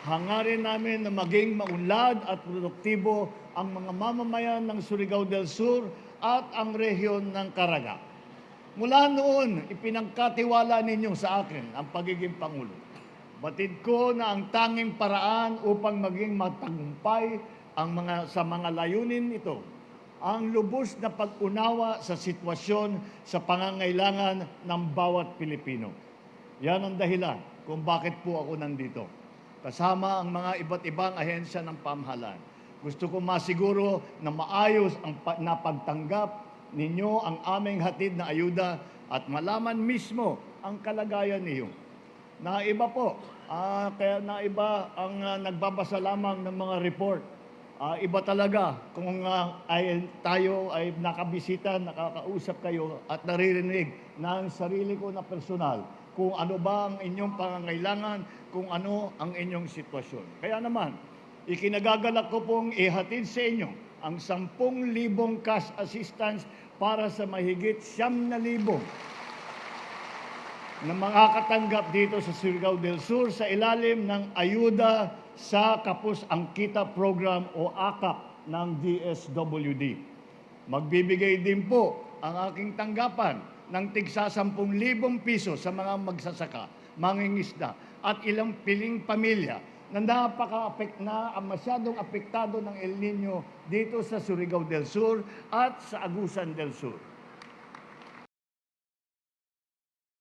Hangarin namin na maging maunlad at produktibo ang mga mamamayan ng Surigao del Sur at ang rehiyon ng Caraga. Mula noon, ipinangkatiwala ninyo sa akin ang pagiging Pangulo. Batid ko na ang tanging paraan upang maging matagumpay ang mga, sa mga layunin ito, ang lubos na pag-unawa sa sitwasyon sa pangangailangan ng bawat Pilipino. Yan ang dahilan kung bakit po ako nandito. Kasama ang mga iba't ibang ahensya ng pamahalaan. Gusto ko masiguro na maayos ang pa- na pagtanggap ninyo ang aming hatid na ayuda at malaman mismo ang kalagayan niyo. Naiba po, ah, kaya naiba ang ah, nagbabasa lamang ng mga report. Ah, iba talaga kung ah, ay, tayo ay nakabisita, nakakausap kayo at naririnig ng sarili ko na personal kung ano ba ang inyong pangangailangan, kung ano ang inyong sitwasyon. Kaya naman, ikinagagalak ko pong ihatid sa inyo ang 10,000 cash assistance para sa mahigit 9,000 na makakatanggap dito sa Surigao del Sur sa ilalim ng ayuda sa Kapus Angkita Program o AKAP ng DSWD. Magbibigay din po ang aking tanggapan ng tigsa 10,000 piso sa mga magsasaka, mangingisda at ilang piling pamilya na napaka na masyadong apektado ng El Nino dito sa Surigao del Sur at sa Agusan del Sur.